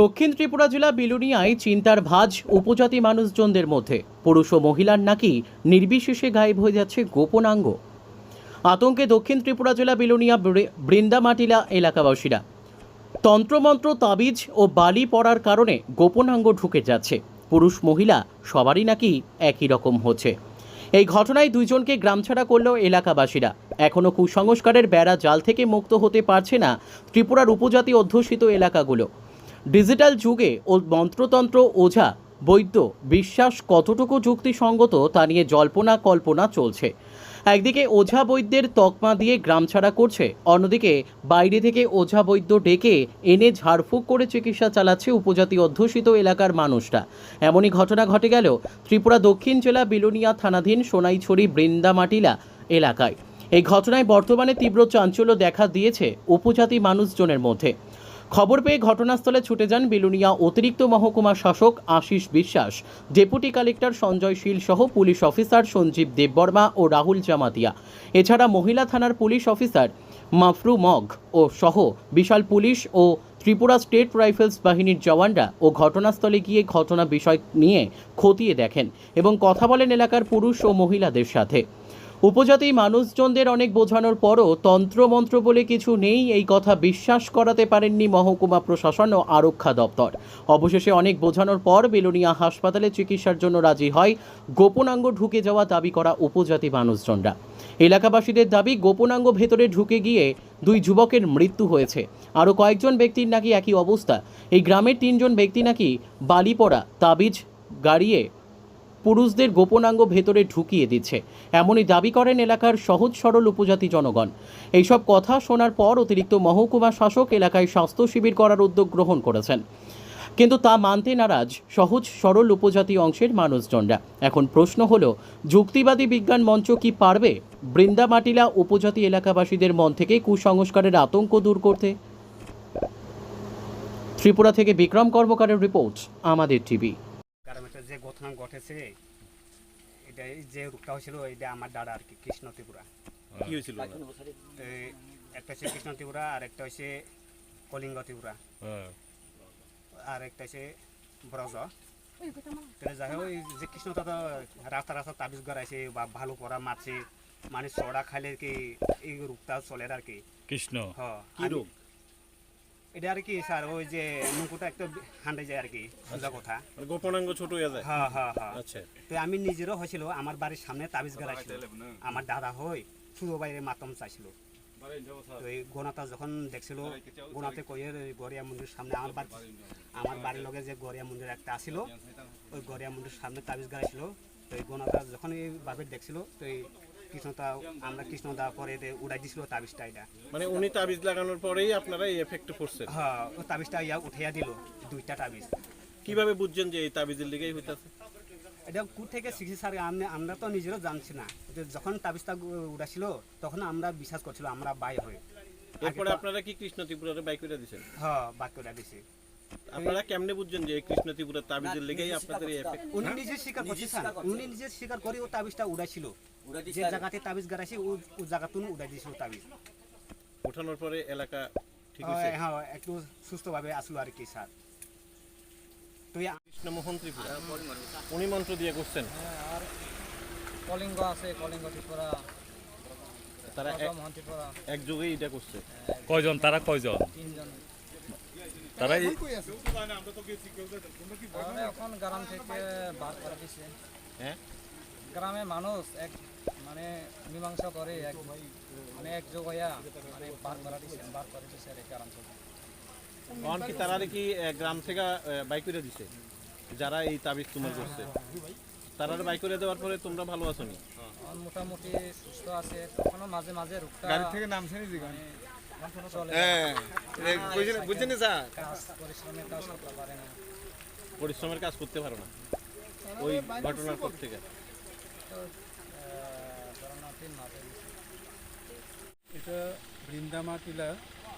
দক্ষিণ ত্রিপুরা জেলা বিলুনিয়ায় চিন্তার ভাঁজ উপজাতি মানুষজনদের মধ্যে। পুরুষ ও মহিলার নাকি নির্বিশেষে গায়েব হয়ে যাচ্ছে গোপনাঙ্গ। আতঙ্কে দক্ষিণ ত্রিপুরা জেলা বিলুনিয়া বৃন্দামাটিলা এলাকাবাসীরা। তন্ত্রমন্ত্র তাবিজ ও বালি পড়ার কারণে গোপনাঙ্গ ঢুকে যাচ্ছে। পুরুষ, মহিলা সবারই নাকি একই রকম হচ্ছে। এই ঘটনায় দুইজনকে গ্রামছাড়া করল এলাকাবাসীরা। এখনও কুসংস্কারের বেড়া জাল থেকে মুক্ত হতে পারছে না ত্রিপুরার উপজাতি অধ্যুষিত এলাকাগুলো। ডিজিটাল যুগে ও মন্ত্রতন্ত্র ওঝা, বৈদ্য, বিশ্বাস কতটুকু যুক্তিসঙ্গত তা নিয়ে জল্পনা কল্পনা চলছে। একদিকে ওঝা বৈদ্যের তকমা দিয়ে গ্রামছাড়া করছে, অন্যদিকে বাইরে থেকে ওঝা বৈদ্য ডেকে এনে ঝাড়ফুঁক করে চিকিৎসা চালাচ্ছে উপজাতি অধ্যুষিত এলাকার মানুষরা। এমনই ঘটনা ঘটে গেল ত্রিপুরা দক্ষিণ জেলা বিলোনিয়া থানাধীন সোনাইছড়ি বৃন্দামাটিলা এলাকায়। এই ঘটনায় বর্তমানে তীব্র চাঞ্চল্য দেখা দিয়েছে উপজাতি মানুষজনের মধ্যে। খবর পেয়ে ঘটনাস্থলে ছুটে যান বিলুনিয়া অতিরিক্ত মহকুমা শাসক আশিস বিশ্বাস। ডেপুটি কালেক্টর সঞ্জয় শীল সহ পুলিশ অফিসার সঞ্জীব দেববর্মা ও রাহুল জামাতিয়া। এছাড়া মহিলা থানার পুলিশ অফিসার মাফরু মগ ও সহ বিশাল পুলিশ ও ত্রিপুরা স্টেট রাইফেলস বাহিনীর জওয়ানরা ও ঘটনাস্থলে গিয়ে ঘটনা বিষয় নিয়ে খতিয়ে দেখেন এবং কথা বলেন এলাকার পুরুষ ও মহিলাদের সাথে। উপজাতি মানুষজনদের অনেক বোঝানোর পরও তন্ত্রমন্ত্র বলে কিছু নেই, এই কথা বিশ্বাস করাতে পারেননি মহকুমা প্রশাসন ও আরক্ষা দপ্তর। অবশেষে অনেক বোঝানোর পর বেলুনিয়া হাসপাতালে চিকিৎসার জন্য রাজি হয় গোপনাঙ্গ ঢুকে যাওয়া দাবি করা উপজাতি মানুষজনরা। এলাকাবাসীদের দাবি, গোপনাঙ্গ ভেতরে ঢুকে গিয়ে দুই যুবকের মৃত্যু হয়েছে। আরও কয়েকজন ব্যক্তির নাকি একই অবস্থা। এই গ্রামের তিনজন ব্যক্তি নাকি বালি পড়া তাবিজ গাড়িয়ে পুরুষদের গোপনাঙ্গ ভেতরে ঢুকিয়ে দিচ্ছে। এমনই দাবি করেন এলাকার সহজ সরল উপজাতি জনগণ। এইসব কথা শোনার পর অতিরিক্ত মহকুমা শাসক এলাকায় স্বাস্থ্য শিবির করার উদ্যোগ গ্রহণ করেছেন। কিন্তু তা মানতে নারাজ সহজ সরল উপজাতি অংশের মানুষজনরা। এখন প্রশ্ন হলো, যুক্তিবাদী বিজ্ঞান মঞ্চ কি পারবে? বৃন্দামাটিলা উপজাতি এলাকাবাসীদের মন থেকে কুসংস্কারের আতঙ্ক দূর করতে? ত্রিপুরা থেকে বিক্রম কর্মকারের রিপোর্ট, আমাদের টিভি। যে ঘটনা ঘটেছে এটা যে রূপটা হয়েছিল এটা আমার দাদা আর কি কৃষ্ণ ত্রিপুরা। কি হয়েছিল? একটা হচ্ছে কৃষ্ণ ত্রিপুরা আর একটা হচ্ছে কলিঙ্গ ত্রিপুরা। হ্যাঁ। আর একটা হচ্ছে ব্রজ। তাহলে যাই হোক যে কৃষ্ণ তো রাস্তা রাস্তা তাবিজ গড়াইছে বা ভালো করা মারছে মানে সড়া খাইলে কি এই রূপটা চলে আর কি? কৃষ্ণ? হ। কি রোগ এটা আর কি স্যার ওই যে মুকুটা একটা হান্ডে যায় আর কি সোজা কথা। মানে গোপনাঙ্গ ছোট হয়ে যায়? হ্যাঁ হ্যাঁ হ্যাঁ। আচ্ছা। তো আমি নিজেরও হয়েছিল আমার বাড়ির সামনে তাবিজ গাড়াইছিল আমার দাদা হই শুধু বাইরে মাতম চাইছিল। তো এই গোনাটা যখন দেখছিল গোনাতে কইয়ের গড়িয়া মন্দির সামনে আমার বাড়ি আমার বাড়ির লগে যে গড়িয়া মন্দির একটা আসিল ওই গড়িয়া মন্দির সামনে তাবিজ গাড়াইছিল তো এই গোনাটা যখন এই ভাবে দেখছিল তো এই কৃষ্ণতা আমরা কৃষ্ণদা পরে উড়াই দিছিল তাবিজটা এটা। মানে উনি তাবিজ লাগানোর পরেই আপনারা এই এফেক্ট পড়ছেন হ্যাঁ ওই তাবিজটা ইয়া উঠাইয়া দিল দুইটা তাবিজ। কীভাবে বুঝছেন যে এই তাবিজের লিগেই হইতাছে? এটা কু থেকে শিখছি স্যার আমি আমরা তো নিজেরও জানছি না। যে যখন তাবিজটা উড়াছিল তখন আমরা বিশ্বাস করছিল আমরা বাই হয়ে এরপরে আপনারা কি কৃষ্ণ ত্রিপুরারে বাই করে দিছেন? হ্যাঁ বাক্যটা দিছি। আপনারা কেমনে বুঝছেন যে কৃষ্ণ ত্রিপুরার তাবিজের লিগেই আপনাদের এই এফেক্ট উনি নিজে স্বীকার করছে স্যার। উনি নিজে স্বীকার করে ও তাবিজটা উড়াইছিল। যে জায়গাতে তাবিজ গাড়াইছে ও ও জায়গাতুন উড়াই দিয়েছিল তাবিজ। ওঠানোর পরে এলাকা ঠিক হ্যাঁ, হয়েছে হ্যাঁ একটু সুস্থভাবে আসলো আর কি স্যার। তো এই কৃষ্ণমোহন ত্রিপুরা। উনি মন্ত্র দিয়ে করছেন আর কলিঙ্গ আছে কলিঙ্গ ত্রিপুরা। তারা এক- মহান ত্রিপুরা? এটা করছে। কয়জন? তারা কয়জন? তিনজন। তারা এখন গ্রাম থেকে বার করে দিছে। হ্যাঁ? গ্রামে মানুষ এক মানে মীমাংসা করে এক মানে একযোগ হইয়া মানে বার করা দিছে বার করে দিছে আর এই গ্রাম থেকে তখন কি তারা কি গ্রাম থেকে বাই করে দিছে? যারা এই তাবিজ তোমার করছে। তারা বাই করে দেওয়ার পরে তোমরা ভালো আছো নি? মোটামুটি সুস্থ আছে তখনও মাঝে মাঝে রোগটা গাড়ি থেকে নামছে নি জিগান মানে হ্যাঁ বুঝছেন স্যার? কাজ পরিশ্রমের কাজ করতে পারে না। পরিশ্রমের কাজ করতে পারো না। ওই ঘটনার পর থেকে। এটা বৃন্দামাটিলা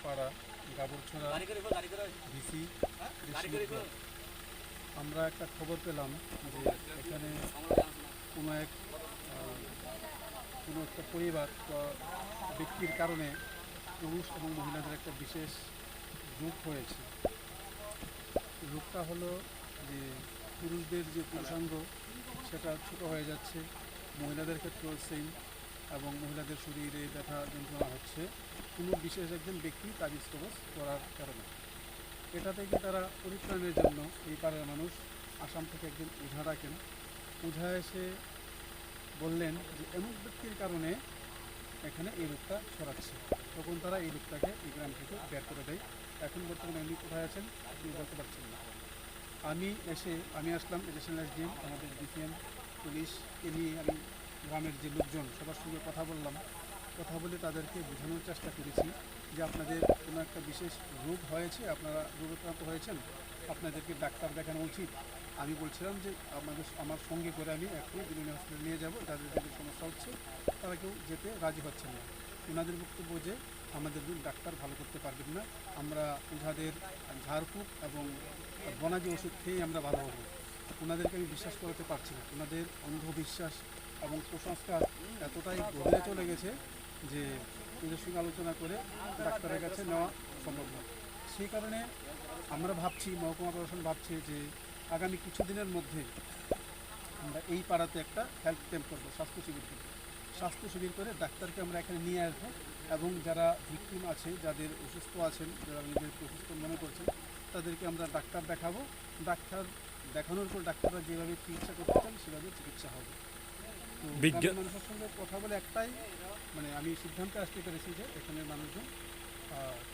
পাড়া গাবুরছড়া ভিসি কৃষ্ণপুর। আমরা একটা খবর পেলাম যে এখানে কোনো এক কোনো একটা পরিবার বা ব্যক্তির কারণে পুরুষ এবং মহিলাদের একটা বিশেষ রূপ হয়েছে। রোগটা হলো যে পুরুষদের যে পুরুষাঙ্গ সেটা ছোট হয়ে যাচ্ছে। মহিলাদের ক্ষেত্রেও সেম এবং মহিলাদের শরীরে ব্যথা যন্ত্রণা হচ্ছে। কোনো বিশেষ একজন ব্যক্তি তাবিজ কবচ করার কারণে। এটা থেকে তারা পরিত্রাণের জন্য এই পাড়ার মানুষ আসাম থেকে একজন ওঝা ডাকেন। ওঝা এসে বললেন যে, এমন ব্যক্তির কারণে এখানে এই রোগটা ছড়াচ্ছে। তখন তারা এই লোকটাকে এই গ্রাম থেকে বের করে দেয়। এখন বর্তমানে উনি কোথায় আছেন আপনি বলতে পারছেন না। আমি এসে, আমি আসলাম এডিশনাল এসডিএম, আমাদের ডিসিএম পুলিশকে নিয়ে আমি গ্রামের যে লোকজন, সবার সঙ্গে কথা বললাম। কথা বলে তাদেরকে বোঝানোর চেষ্টা করেছি যে আপনাদের কোনো একটা বিশেষ রোগ হয়েছে, আপনারা রোগাক্রান্ত হয়েছেন, আপনাদেরকে ডাক্তার দেখানো উচিত। আমি বলছিলাম যে আমাদের, আমার সঙ্গে করে আমি এখনই বিভিন্ন হসপিটালে নিয়ে যাব, যাদের যাদের সমস্যা হচ্ছে, তারা কেউ যেতে রাজি হচ্ছেন না। ওনাদের বক্তব্য যে আমাদের ডাক্তার ভালো করতে পারবেন না, আমরা ওঝাদের ঝাড়ফুঁক এবং বনাজি ওষুধ খেয়েই আমরা ভালো হব। ওনাদেরকে আমি বিশ্বাস করাতে পারছি না। ওনাদের অন্ধবিশ্বাস এবং কুসংস্কার এতটাই গভীরে চলে গেছে যে ওদের সঙ্গে আলোচনা করে ডাক্তারের কাছে নেওয়া সম্ভব নয়। সেই কারণে আমরা ভাবছি, মহকুমা প্রশাসন ভাবছে যে আগামী কিছু দিনের মধ্যে আমরা এই পাড়াতে একটা হেলথ ক্যাম্প করব, স্বাস্থ্য শিবির করব। স্বাস্থ্য শিবির করে ডাক্তারকে আমরা এখানে নিয়ে আসব এবং যারা ভিকটিম আছে, যাদের অসুস্থ আছেন, যারা নিজেদেরকে অসুস্থ মনে করছেন, তাদেরকে আমরা ডাক্তার দেখাবো। ডাক্তার দেখানোর পর ডাক্তাররা যেভাবে চিকিৎসা করতে চান, সেভাবে চিকিৎসা হবে। তো বিজ্ঞা- মানুষের সঙ্গে কথা বলে একটাই মানে আমি সিদ্ধান্তে আসতে পেরেছি যে এখানের মানুষজন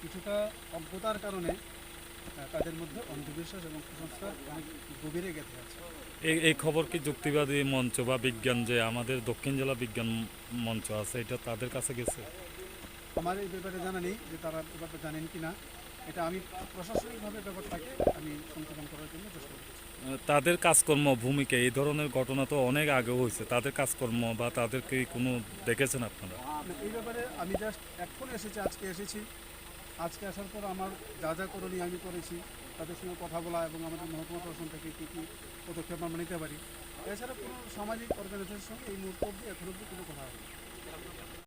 কিছুটা অজ্ঞতার কারণে তাদের মধ্যে অন্ধবিশ্বাস এবং কুসংস্কার অনেক গভীরে গেঁথে আছে। এই এই খবর কি যুক্তিবাদী মঞ্চ বা বিজ্ঞান যে আমাদের দক্ষিণ জেলা বিজ্ঞান মঞ্চ আছে এটা তাদের কাছে গেছে? আমার এই ব্যাপারে জানা নেই যে তারা ব্যাপারটা জানেন কি না এটা আমি প্রশাসনিকভাবে ব্যাপারটাকে আমি সংশোধন করার জন্য চেষ্টা করছি। তাদের কাজকর্ম, ভূমিকা, এই ধরনের ঘটনা তো অনেক আগে হয়েছে। তাদের কাজকর্ম বা তাদেরকে কোনো দেখেছেন আপনারা? এই ব্যাপারে আমি জাস্ট এখন এসেছি, আজকে এসেছি। আজকে আসার পর আমার যা যা করণীয় আমি করেছি, তাদের সঙ্গে কথা বলা এবং আমাদের মহকুমা প্রশাসন থেকে কী কী পদক্ষেপ আমরা নিতে পারি। এছাড়া কোনো সামাজিক অর্গানাইজেশনের সঙ্গে এই মুহূর্তে অবধি এখন অবধি কোনো কথা হয়নি।